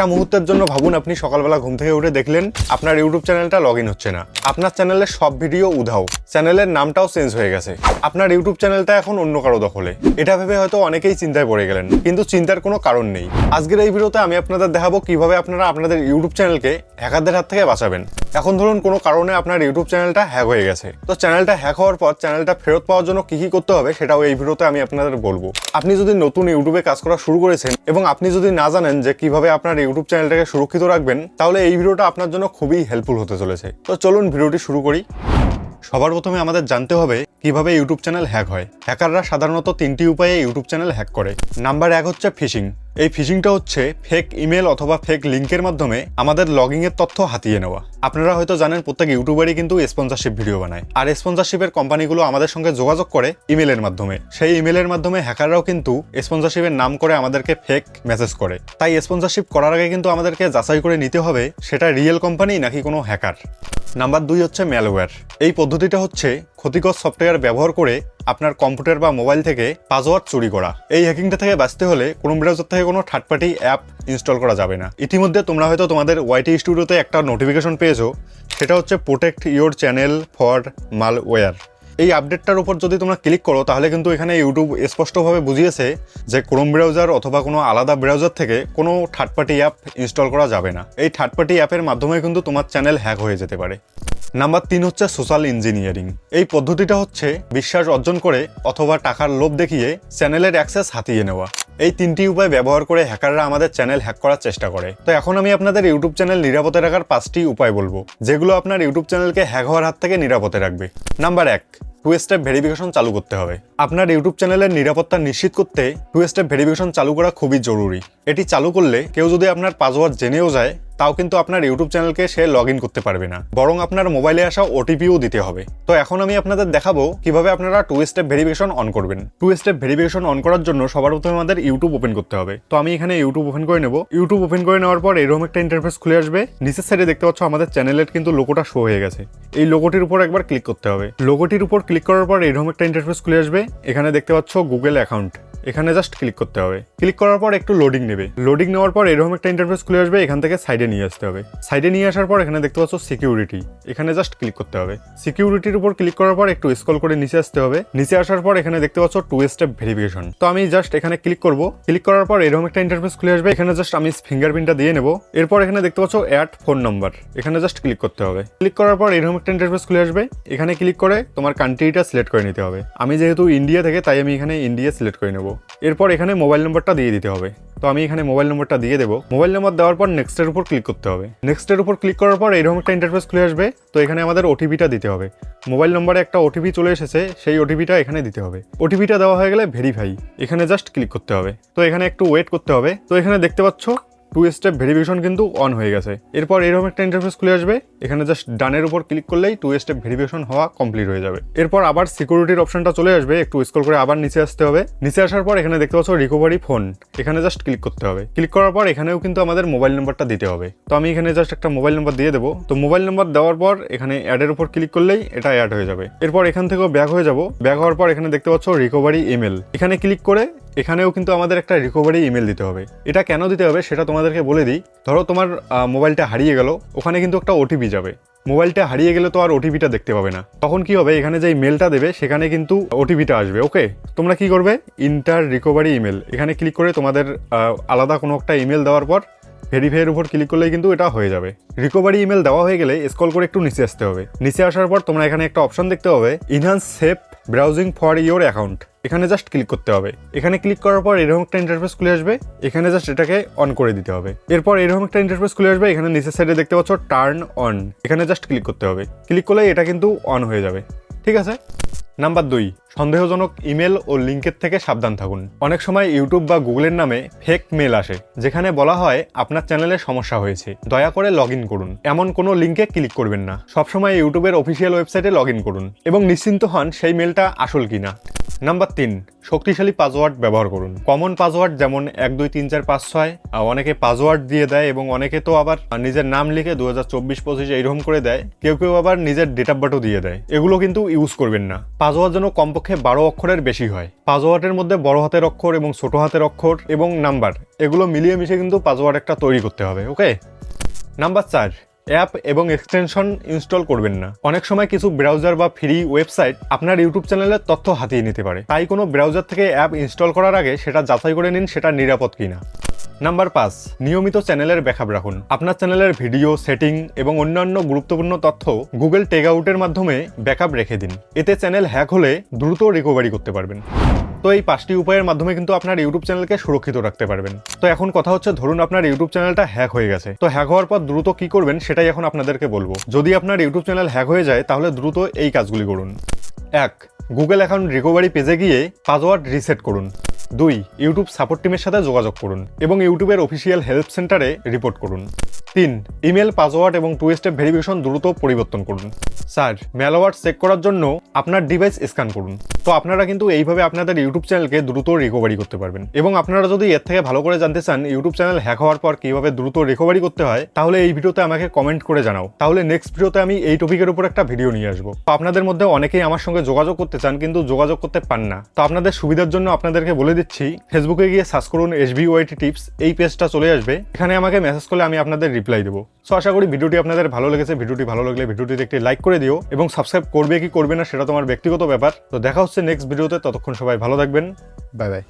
একটা মুহূর্তের জন্য ভাবুন আপনি সকালবেলা ঘুম থেকে উঠে দেখলেন আপনার ইউটিউব চ্যানেলটা লগ ইন হচ্ছে না। আপনার চ্যানেলের সব ভিডিও উধাও। চ্যানেলের নামটাও চেঞ্জ হয়ে গেছে। আপনার ইউটিউব চ্যানেলটা এখন অন্য কারও দখলে। এটা ভেবে হয়তো অনেকেই চিন্তায় পড়ে গেলেন, কিন্তু চিন্তার কোনো কারণ নেই। আজকের এই ভিডিওতে আমি আপনাদের দেখাবো কীভাবে আপনারা আপনাদের ইউটিউব চ্যানেলকে হ্যাকারদের হাত থেকে বাঁচাবেন। এখন ধরুন কোনো কারণে আপনার ইউটিউব চ্যানেলটা হ্যাক হয়ে গেছে। তো চ্যানেলটা হ্যাক হওয়ার পর চ্যানেলটা ফেরত পাওয়ার জন্য কি কি করতে হবে সেটাও এই ভিডিওতে আমি আপনাদের বলব। আপনি যদি নতুন ইউটিউবে কাজ করা শুরু করেছেন এবং আপনি যদি না জানেন যে কীভাবে আপনার ইউটিউব চ্যানেলটাকে সুরক্ষিত রাখবেন, তাহলে এই ভিডিওটা আপনার জন্য খুবই হেল্পফুল হতে চলেছে। তো চলুন ভিডিওটি শুরু করি। সবার প্রথমে আমাদের জানতে হবে কীভাবে ইউটিউব চ্যানেল হ্যাক হয়। হ্যাকাররা সাধারণত তিনটি উপায়ে ইউটিউব চ্যানেল হ্যাক করে। নাম্বার এক হচ্ছে ফিশিং এই ফিশিংটা হচ্ছে ফেক ইমেল অথবা ফেক লিঙ্কের মাধ্যমে আমাদের লগিং এর তথ্য হাতিয়ে নেওয়া। আপনারা হয়তো জানেন প্রত্যেক ইউটিউবারই কিন্তু স্পন্সরশিপ ভিডিও বানায়। আর স্পন্সরশিপের কোম্পানিগুলো আমাদের সঙ্গে যোগাযোগ করে ইমেলের মাধ্যমে। সেই ইমেলের মাধ্যমে হ্যাকাররাও কিন্তু স্পন্সরশিপের নাম করে আমাদেরকে ফেক মেসেজ করে। তাই স্পন্সরশিপ করার আগে কিন্তু আমাদেরকে যাচাই করে নিতে হবে, সেটা রিয়েল কোম্পানি নাকি কোনো হ্যাকার নাম্বার দুই হচ্ছে ম্যালওয়্যার এই পদ্ধতিটা হচ্ছে ক্ষতিকর সফটওয়্যার ব্যবহার করে আপনার কম্পিউটার বা মোবাইল থেকে পাসওয়ার্ড চুরি করা। এই হ্যাকিংটা থেকে বাঁচতে হলে কোনো ব্রাউজার থেকে কোনো থার্ড পার্টি অ্যাপ ইনস্টল করা যাবে না। ইতিমধ্যে তোমরা হয়তো তোমাদের ওয়াইটি স্টুডিওতে একটা নোটিফিকেশন পেয়েছ, সেটা হচ্ছে protect your channel for malware এই আপডেটটার উপর যদি তোমরা ক্লিক করো, তাহলে কিন্তু এখানে ইউটিউব স্পষ্টভাবে বুঝিয়েছে যে ক্রোম ব্রাউজার অথবা কোনো আলাদা ব্রাউজার থেকে কোনো থার্ড পার্টি অ্যাপ ইনস্টল করা যাবে না। এই থার্ড পার্টি অ্যাপের মাধ্যমে কিন্তু তোমার চ্যানেল হ্যাক হয়ে যেতে পারে। নাম্বার তিন হচ্ছে সোশ্যাল ইঞ্জিনিয়ারিং এই পদ্ধতিটা হচ্ছে বিশ্বাস অর্জন করে অথবা টাকার লোভ দেখিয়ে চ্যানেলের অ্যাক্সেস হাতিয়ে নেওয়া। এই তিনটি উপায় ব্যবহার করে হ্যাকাররা আমাদের চ্যানেল হ্যাক করার চেষ্টা করে। তো এখন আমি আপনাদের ইউটিউব চ্যানেল নিরাপদে রাখার পাঁচটি উপায় বলব, যেগুলো আপনার ইউটিউব চ্যানেলকে হ্যাক হওয়ার হাত থেকে নিরাপদে রাখবে। নাম্বার এক টু স্টেপ ভেরিফিকেশন চালু করতে হবে। আপনার ইউটিউব চ্যানেলের নিরাপত্তা নিশ্চিত করতে টু স্টেপ ভেরিফিকেশন চালু করা খুবই জরুরি। এটি চালু করলে কেউ যদি আপনার পাসওয়ার্ড জেনেও যায় তাও কিন্তু আপনার ইউটিউব চ্যানেলকে সে লগ করতে পারবে না। বরং আপনার মোবাইলে আসা ওটিপিও দিতে হবে। তো এখন আমি আপনাদের দেখাবো কীভাবে আপনারা টু স্টেপ ভেরিফিকেশন অন করবেন। টু স্টেপ ভেরিফিকেশন অন করার জন্য সবার প্রথমে আমাদের ইউটিউব ওপেন করতে হবে। তো আমি এখানে ইউটিউব ওপেন করে নেব। ইউটিউব ওপেন করে নেওয়ার পর এরকম একটা ইন্টারফেস খুলে আসবে। নিচের সাইডে দেখতে পাচ্ছ আমাদের চ্যানেলের কিন্তু লোগোটা শো হয়ে গেছে। এই লোগোটির উপর একবার ক্লিক করতে হবে। লোগোটির উপর ক্লিক করার পর এরকম একটা ইন্টারফেস খুলে আসবে। এখানে দেখতে পাচ্ছ গুগল অ্যাকাউন্ট এখানে জাস্ট ক্লিক করতে হবে। ক্লিক করার পর একটু লোডিং নেবে। লোডিং নেওয়ার পর এরকম একটা ইন্টারফেস খুলে আসবে, এখান থেকে সাইডে নিয়ে আসতে হবে। সাইডে নিয়ে আসার পর এখানে দেখতে পাচ্ছ সিকিউরিটি এখানে জাস্ট ক্লিক করতে হবে। সিকিউরিটির উপর ক্লিক করার পর একটু স্ক্রল করে নিচে আসতে হবে। নিচে আসার পর এখানে দেখতে পাচ্ছ টু স্টেপ ভেরিফিকেশন তো আমি জাস্ট এখানে ক্লিক করব। ক্লিক করার পর এরকম একটা ইন্টারফেস খুলে আসবে। এখানে জাস্ট আমি ফিঙ্গারপ্রিন্টটা দিয়ে নেব। এরপর এখানে দেখতে পাচ্ছ অ্যাড ফোন নাম্বার এখানে জাস্ট ক্লিক করতে হবে। ক্লিক করার পর এরকম একটা ইন্টারফেস খুলে আসবে। এখানে ক্লিক করে তোমার কান্ট্রিটা সিলেক্ট করে নিতে হবে। আমি যেহেতু ইন্ডিয়া থেকে, তাই আমি এখানে ইন্ডিয়া সিলেক্ট করে নেব। এরপর এখানে মোবাইল নম্বরটা দিয়ে দিতে হবে। তো আমি এখানে মোবাইল নম্বরটা দিয়ে দেবো। মোবাইল নম্বর দেওয়ার পর নেক্সটের উপর ক্লিক করতে হবে। নেক্সটের উপর ক্লিক করার পর এরকম একটা ইন্টারফেস খুলে আসবে। তো এখানে আমাদের ওটিপিটা দিতে হবে। মোবাইল নম্বরে একটা ওটিপি চলে এসেছে, সেই ওটিপিটা এখানে দিতে হবে। ওটিপিটা দেওয়া হয়ে গেলে ভেরিফাই এখানে জাস্ট ক্লিক করতে হবে। তো এখানে একটু ওয়েট করতে হবে। তো এখানে দেখতে পাচ্ছ টু স্টেপ ভেরিফিকেশন কিন্তু অন হয়ে গেছে। এরপর এরকম একটা ইন্টারফেস খুলে আসবে, এখানে জাস্ট ডানের উপর ক্লিক করলেই টু স্টেপ ভেরিফিকেশন হওয়া কমপ্লিট হয়ে যাবে। এরপর আবার সিকিউরিটির অপশনটা চলে আসবে, একটু স্ক্রল করে আবার নিচে আসতে হবে। নিচে আসার পর এখানে দেখতে পাচ্ছ রিকভারি ফোন এখানে জাস্ট ক্লিক করতে হবে। ক্লিক করার পর এখানেও কিন্তু আমাদের মোবাইল নাম্বারটা দিতে হবে। তো আমি এখানে জাস্ট একটা মোবাইল নাম্বার দিয়ে দেবো। তো মোবাইল নাম্বার দেওয়ার পর এখানে অ্যাডের উপর ক্লিক করলেই এটা অ্যাড হয়ে যাবে। এরপর এখান থেকেও ব্যাক হয়ে যাব। ব্যাক হওয়ার পর এখানে দেখতে পাচ্ছ রিকভারি ইমেল এখানে ক্লিক করে এখানেও কিন্তু আমাদের একটা রিকভারি ইমেল দিতে হবে। এটা কেন দিতে হবে সেটা তোমাদেরকে বলে দিই, ধরো তোমার মোবাইলটা হারিয়ে গেল, ওখানে কিন্তু একটা ওটিপি যাবে। মোবাইলটা হারিয়ে গেলে তো আর ওটিপিটা দেখতে পাবে না। তখন কি হবে? এখানে যে মেলটা দেবে, সেখানে কিন্তু ওটিপিটা আসবে ওকে তোমরা কি করবে? ইন্টার রিকভারি ইমেল এখানে ক্লিক করে তোমাদের আলাদা কোনো একটা ইমেল দেওয়ার পর ভেরিফাইয়ের উপর ক্লিক করলেই কিন্তু এটা হয়ে যাবে। রিকভারি ইমেল দেওয়া হয়ে গেলে স্কল করে একটু নিচে আসতে হবে। নিচে আসার পর তোমরা এখানে একটা অপশন দেখতে হবে enhanced safe browsing for your account এখানে জাস্ট ক্লিক করতে হবে। এখানে ক্লিক করার পর এরকম একটা ইন্টারফেস খুলে আসবে, এখানে জাস্ট এটাকে অন করে দিতে হবে। এরপর এরকম একটা ইন্টারফেস খুলে আসবে, এখানে নিচের সাইডে দেখতে পাচ্ছ টার্ন অন এখানে জাস্ট ক্লিক করতে হবে। ক্লিক করলে এটা কিন্তু অন হয়ে যাবে। ঠিক আছে? নাম্বার দুই, সন্দেহজনক ইমেল ও লিঙ্কের থেকে সাবধান থাকুন। অনেক সময় ইউটিউব বা গুগলের নামে ফেক মেল আসে, যেখানে বলা হয় আপনার চ্যানেলে সমস্যা হয়েছে। দয়া করে লগ করুন। এমন কোনো লিঙ্কে ক্লিক করবেন না। সবসময় ইউটিউবের অফিসিয়াল ওয়েবসাইটে লগ করুন এবং নিশ্চিন্ত হন সেই মেলটা আসল কিনা। নাম্বার তিন, শক্তিশালী পাসওয়ার্ড ব্যবহার করুন। কমন পাসওয়ার্ড যেমন এক, দুই, তিন, চার, পাঁচ, ছয় অনেকে পাসওয়ার্ড দিয়ে দেয় এবং অনেকে তো আবার নিজের নাম লিখে দু হাজার চব্বিশ, পঁচিশ এইরকম করে দেয়। কেউ কেউ আবার নিজের ডেট অফ বার্থও দিয়ে দেয়। এগুলো কিন্তু ইউজ করবেন না। পাসওয়ার্ড যেন কমপক্ষে বারো অক্ষরের বেশি হয়। পাসওয়ার্ডের মধ্যে বড় হাতের অক্ষর এবং ছোট হাতের অক্ষর এবং নাম্বার এগুলো মিলিয়ে মিশে কিন্তু পাসওয়ার্ড একটা তৈরি করতে হবে ওকে নাম্বার চার অ্যাপ এবং এক্সটেনশন ইনস্টল করবেন না। অনেক সময় কিছু ব্রাউজার বা ফ্রি ওয়েবসাইট আপনার ইউটিউব চ্যানেলের তথ্য হাতিয়ে নিতে পারে। তাই কোনো ব্রাউজার থেকে অ্যাপ ইনস্টল করার আগে সেটা যাচাই করে নিন সেটা নিরাপদ কিনা। নাম্বার পাঁচ, নিয়মিত চ্যানেলের ব্যাকআপ রাখুন। আপনার চ্যানেলের ভিডিও, সেটিং এবং অন্যান্য গুরুত্বপূর্ণ তথ্য গুগল টেক আউটের মাধ্যমে ব্যাকআপ রেখে দিন। এতে চ্যানেল হ্যাক হলে দ্রুত রিকভারি করতে পারবেন। তো এই পাঁচটি উপায়ের মাধ্যমে কিন্তু আপনার ইউটিউব চ্যানেলকে সুরক্ষিত রাখতে পারবেন। তো এখন কথা হচ্ছে, ধরুন আপনার ইউটিউব চ্যানেলটা হ্যাক হয়ে গেছে। তো হ্যাক হওয়ার পর দ্রুত কি করবেন সেটাই এখন আপনাদেরকে বলব। যদি আপনার ইউটিউব চ্যানেল হ্যাক হয়ে যায়, তাহলে দ্রুত এই কাজগুলি করুন। এক, গুগল অ্যাকাউন্ট রিকোভারি পেজে গিয়ে পাসওয়ার্ড রিসেট করুন। দুই, ইউটিউব সাপোর্ট টিমের সাথে যোগাযোগ করুন এবং ইউটিউবের অফিসিয়াল হেল্প সেন্টারে রিপোর্ট করুন। তিন ইমেল পাসওয়ার্ড এবং টু স্টেপ ভেরিফিকেশন দ্রুত পরিবর্তন করুন। চার ম্যালওয়ার্ড চেক করার জন্য আপনার ডিভাইস স্ক্যান করুন। তো আপনারা কিন্তু এইভাবে আপনাদের ইউটিউব চ্যানেলকে দ্রুত রিকভারি করতে পারবেন। এবং আপনারা যদি এর থেকে ভালো করে জানতে চান ইউটিউব চ্যানেল হ্যাক হওয়ার পর কীভাবে দ্রুত রিকভারি করতে হয়, তাহলে এই ভিডিওতে আমাকে কমেন্ট করে জানাও। তাহলে নেক্সট ভিডিওতে আমি এই টপিকের উপর একটা ভিডিও নিয়ে আসব। তো আপনাদের মধ্যে অনেকেই আমার সঙ্গে যোগাযোগ করতে চান, কিন্তু যোগাযোগ করতে পান না। তো আপনাদের সুবিধার জন্য আপনাদেরকে বলে দিচ্ছি ফেসবুকে গিয়ে সার্চ করুন এস টিপস এই পেজটা চলে আসবে। এখানে আমাকে মেসেজ করলে আমি আপনাদের রিপ্লাই দেবো। সো আশা করি ভিডিওটি আপনাদের ভালো লেগেছে। ভিডিওটি ভালো লাগলে ভিডিওটিতে একটি লাইক করে দিও এবং সাবস্ক্রাইব করবে কি করবে না সেটা তোমার ব্যক্তিগত ব্যাপার। তো দেখা হচ্ছে নেক্সট ভিডিওতে ততক্ষণ সবাই ভালো থাকবেন। Bye bye